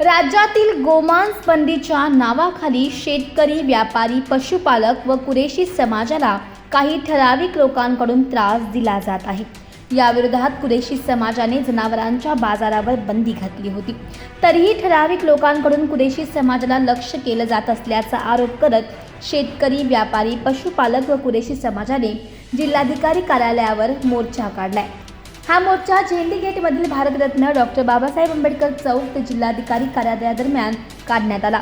राज्यातील गोमांस बंदीच्या नावाखाली शेतकरी व्यापारी पशुपालक व कुरेशी समाजाला काही ठराविक लोकांकडून त्रास दिला जात आहे. याविरोधात कुरेशी समाजाने जनावरांच्या बाजारावर बंदी घातली होती. तरीही ठराविक लोकांकडून कुरेशी समाजाला लक्ष केलं जात असल्याचा आरोप करत शेतकरी व्यापारी पशुपालक व कुरेशी समाजाने जिल्हाधिकारी कार्यालयावर मोर्चा काढलाय. हा मोर्चा झेंडी गेटमधील भारतरत्न डॉक्टर बाबासाहेब आंबेडकर चौक ते जिल्हाधिकारी कार्यालयादरम्यान काढण्यात आला.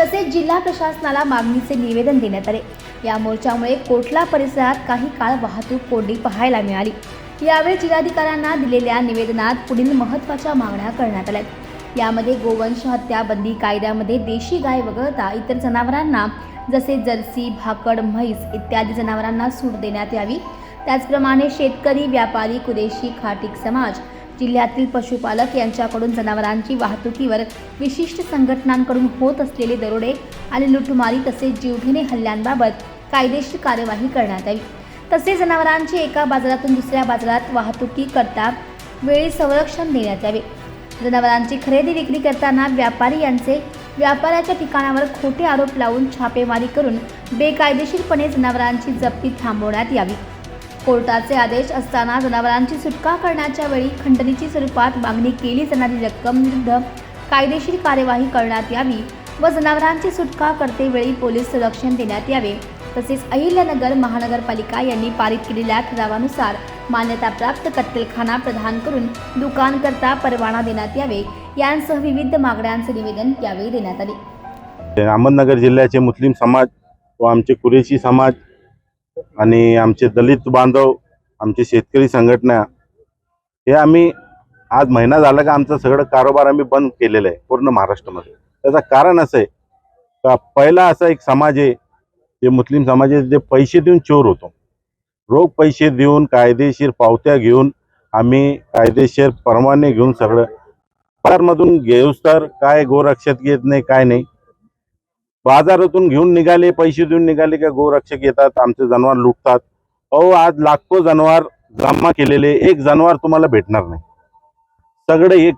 तसेच जिल्हा प्रशासनाला मागणीचे निवेदन देण्यात आले. या मोर्चामुळे कोटला परिसरात काही काळ वाहतूक कोंडी पाहायला मिळाली. यावेळी जिल्हाधिकाऱ्यांना दिलेल्या निवेदनात पुढील महत्त्वाच्या मागण्या करण्यात आल्या. यामध्ये गोवंश हत्या बंदी कायद्यामध्ये देशी गाय वगळता इतर जनावरांना जसे जर्सी भाकड म्हैस इत्यादी जनावरांना सूट देण्यात यावी. त्याचप्रमाणे शेतकरी व्यापारी कुरेशी खाटिक समाज जिल्ह्यातील पशुपालक यांच्याकडून जनावरांची वाहतुकीवर विशिष्ट संघटनांकडून होत असलेले दरोडे आणि लुटमारी तसेच जीवघेणे हल्ल्यांबाबत कायदेशीर कार्यवाही करण्यात यावी. तसेच जनावरांची एका बाजारातून दुसऱ्या बाजारात वाहतुकी करता वेळी संरक्षण देण्यात यावे. जनावरांची खरेदी विक्री करताना व्यापारी यांचे व्यापाराच्या ठिकाणावर खोटे आरोप लावून छापेमारी करून बेकायदेशीरपणे जनावरांची जप्ती थांबवण्यात यावी. कोर्टाचे आदेश असताना जनावरांची सुटका करण्याच्या वेळी खंडणीची स्वरूपात मागणी केली जाणारी रक्कम विरुद्ध कायदेशीर कार्यवाही करण्यात यावी व जनावरांची सुटका करते वेळी पोलीस संरक्षण देण्यात यावे. तसेच अहिल्यानगर महानगरपालिका यांनी पारित केलेल्या ठरावानुसार मान्यताप्राप्त कत्तलखाना प्रदान करून दुकानकरता परवाना देण्यात यावे. यांसह विविध मागण्यांचे निवेदन यावेळी देण्यात आले. अहमदनगर जिल्ह्याचे मुस्लिम समाज व आमचे कुरेशी समाज आणि आमचे दलित बांधव आमचे शेतकरी संघटना हे आम्ही आज महिना झाला का आमचं सगळं कारोबार आम्ही बंद केलेलं आहे पूर्ण महाराष्ट्रामध्ये. त्याचं कारण असं आहे का पहिला असा एक समाज आहे जे मुस्लिम समाज आहे जे पैसे देऊन चोर होतो. रोख पैसे देऊन कायदेशीर पावत्या घेऊन आम्ही कायदेशीर परवाने घेऊन सगळं बाजारमधून घेऊस तर काय गोरक्षक घेत नाही काय नाही. बाजारातून घेऊन निघाले पैसे देऊन निघाले का गोरक्षक येतात आमचे जनावर लुटतात. अहो आज लाखो जनावर जमा केलेले एक जनावर तुम्हाला भेटणार नाही. सगळे एक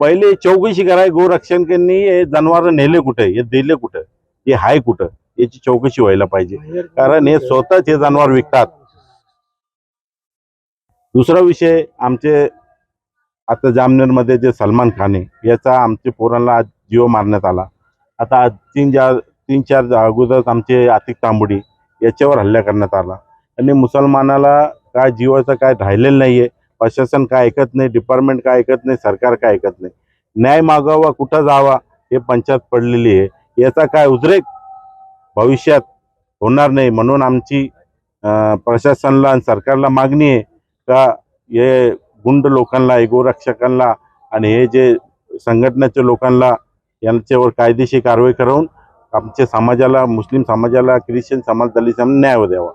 पहिले चौकशी कराय गोरक्षकांनी हे जनावर नेले कुठे हे दिले कुठं हे हाय कुठं याची चौकशी व्हायला पाहिजे. कारण हे स्वतःच हे जनावर विकतात. दुसरा विषय आमचे आता जामनेरमध्ये जे सलमान खान आहे याचा आमच्या पोरांना आज जीव मारण्यात आला. आता तीन चार तीन चार अगोदरच आमचे आतिक तांबुडी याच्यावर हल्ला करण्यात आला. आणि मुसलमानाला काय जीवाचं काय राहिलेलं नाही आहे प्रशासन काय ऐकत नाही डिपार्टमेंट काय ऐकत नाही सरकार काय ऐकत नाही. न्याय मागावा कुठं जावा हे पंचायत पडलेली आहे. याचा काय उद्रेक भविष्यात होणार नाही म्हणून आमची प्रशासनाला आणि सरकारला मागणी आहे का हे गुंड लोकांना हे गोरक्षकांना आणि हे जे संघटनेच्या लोकांना यांच्यावर कायदेशीर कारवाई करून आमच्या समाजाला मुस्लिम समाजाला ख्रिश्चन समाज दलित न्याय द्यावा.